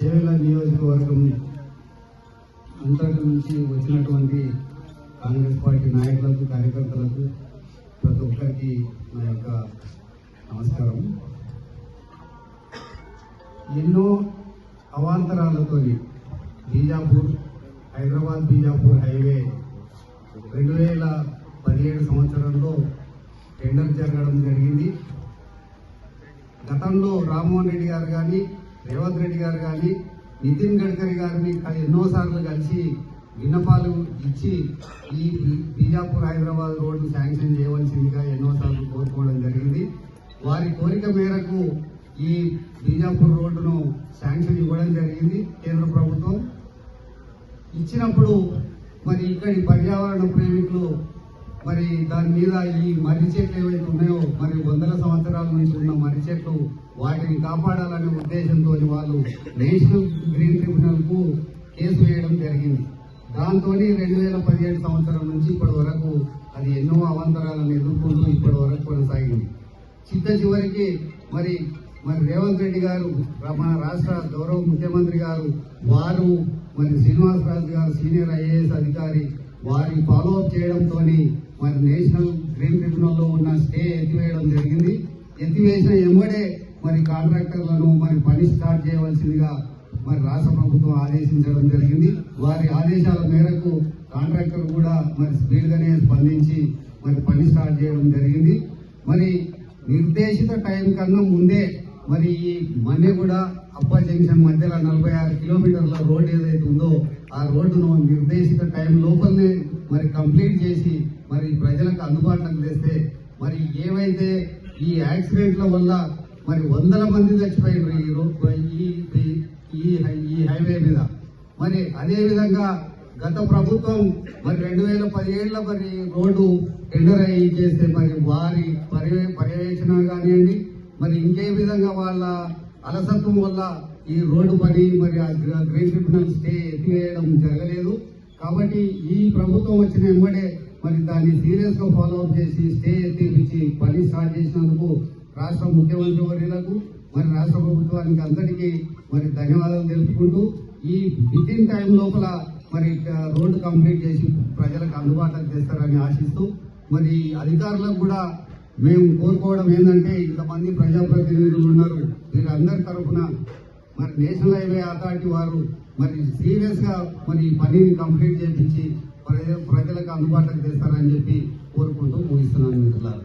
చేవెల నియోజకవర్గం అంతటి నుంచి వచ్చినటువంటి కాంగ్రెస్ పార్టీ నాయకులకు కార్యకర్తలకు ప్రతి ఒక్కరికి నా యొక్క నమస్కారం. ఎన్నో అవాంతరాలతో బీజాపూర్ హైదరాబాద్ బీజాపూర్ హైవే రెండు వేల పదిహేడు సంవత్సరంలో టెండర్ జరగడం జరిగింది. గతంలో రామ్మోహన్ రెడ్డి గారు కానీ రేవంత్ రెడ్డి గారు కానీ నితిన్ గడ్కరీ గారిని ఎన్నోసార్లు కలిసి విన్నపాలు ఇచ్చి ఈ బీజాపూర్ హైదరాబాద్ రోడ్డు శాంక్షన్ చేయవలసిందిగా ఎన్నోసార్లు కోరుకోవడం జరిగింది. వారి కోరిక మేరకు ఈ బీజాపూర్ రోడ్డును శాంక్షన్ ఇవ్వడం జరిగింది కేంద్ర ప్రభుత్వం. ఇచ్చినప్పుడు మరి ఇక్కడి పర్యావరణ ప్రేమికులు మరి దాని మీద ఈ మర్రి చెట్లు ఏవైతే ఉన్నాయో మరి వందల సంవత్సరాల నుంచి ఉన్న మర్రి చెట్లు వాటిని కాపాడాలనే ఉద్దేశంతో వాళ్ళు నేషనల్ గ్రీన్ ట్రిబ్యునల్కు కేసు వేయడం జరిగింది. దాంతో రెండు వేల పదిహేడు సంవత్సరం నుంచి ఇప్పటి వరకు అది ఎన్నో అవాంతరాలను ఎదుర్కొంటూ ఇప్పటి వరకు కొనసాగింది. చిత్త చివరికి మరి మరి రేవంత్ రెడ్డి గారు మన రాష్ట్ర గౌరవ ముఖ్యమంత్రి గారు వారు మరి శ్రీనివాసరాజు గారు సీనియర్ ఐఏఎస్ అధికారి వారి ఫాలో అప్ చేయడంతో మరి నేషనల్ గ్రీన్ ట్రిబ్యునల్లో ఉన్న స్టే ఎత్తివేయడం జరిగింది. ఎత్తివేసిన ఎమ్మడే మరి కాంట్రాక్టర్లను మరి పని స్టార్ట్ చేయవలసిందిగా మరి రాష్ట్ర ప్రభుత్వం ఆదేశించడం జరిగింది. వారి ఆదేశాల మేరకు కాంట్రాక్టర్ కూడా మరి స్పీడ్ గానే స్పందించి మరి పని స్టార్ట్ చేయడం జరిగింది. మరి నిర్దేశిత టైం కన్నా ముందే మరి ఈ మన్నెగూడ అప్ప జంక్షన్ మధ్యలో నలభై ఆరు కిలోమీటర్ల రోడ్ ఏదైతే ఉందో ఆ రోడ్డును నిర్దేశిత టైం లోపలనే మరి కంప్లీట్ చేసి మరి ప్రజలకు అందుబాటులోకి తెస్తే మరి ఏవైతే ఈ యాక్సిడెంట్ల వల్ల మరి వందల మంది చచ్చిపోయారు ఈ రోడ్ ఈ ఈ- హై- ఈ హైవే మీద. మరి అదే విధంగా గత ప్రభుత్వం మరి రెండు వేల పదిహేడులో మరి రోడ్డు టెండర్ అయ్యి చేస్తే మరి వారి పర్యవే పర్యవేక్షణ కానివ్వండి మరి ఇంకే విధంగా వాళ్ళ అలసత్వం వల్ల ఈ రోడ్డు పని మరి ఆ గ్రీన్ ట్రిబ్యునల్ స్టే ఎత్తివేయడం జరగలేదు. కాబట్టి ఈ ప్రభుత్వం వచ్చిన వెంబడే మరి దాన్ని సీరియస్గా ఫాలో అప్ చేసి స్టే ఎత్తిపించి పని స్టార్ట్ చేసినందుకు రాష్ట్ర ముఖ్యమంత్రి వర్యులకు మరి రాష్ట్ర ప్రభుత్వానికి అందరికీ మరి ధన్యవాదాలు తెలుపుకుంటూ ఈ విత్ ఇన్ టైం లోపల మరి రోడ్డు కంప్లీట్ చేసి ప్రజలకు అందుబాటులో చేస్తారని ఆశిస్తూ మరి అధికారులకు కూడా మేము కోరుకోవడం ఏంటంటే ఇంతమంది ప్రజాప్రతినిధులు ఉన్నారు. వీరందరి తరఫున మరి నేషనల్ హైవే అథారిటీ వారు మరి సీరియస్గా మరి ఈ పనిని కంప్లీట్ చేయించి ప్రజలకు అందుబాటులోకి తెస్తారని చెప్పి కోరుకుంటూ ముగిస్తున్నాను మిత్రులారు.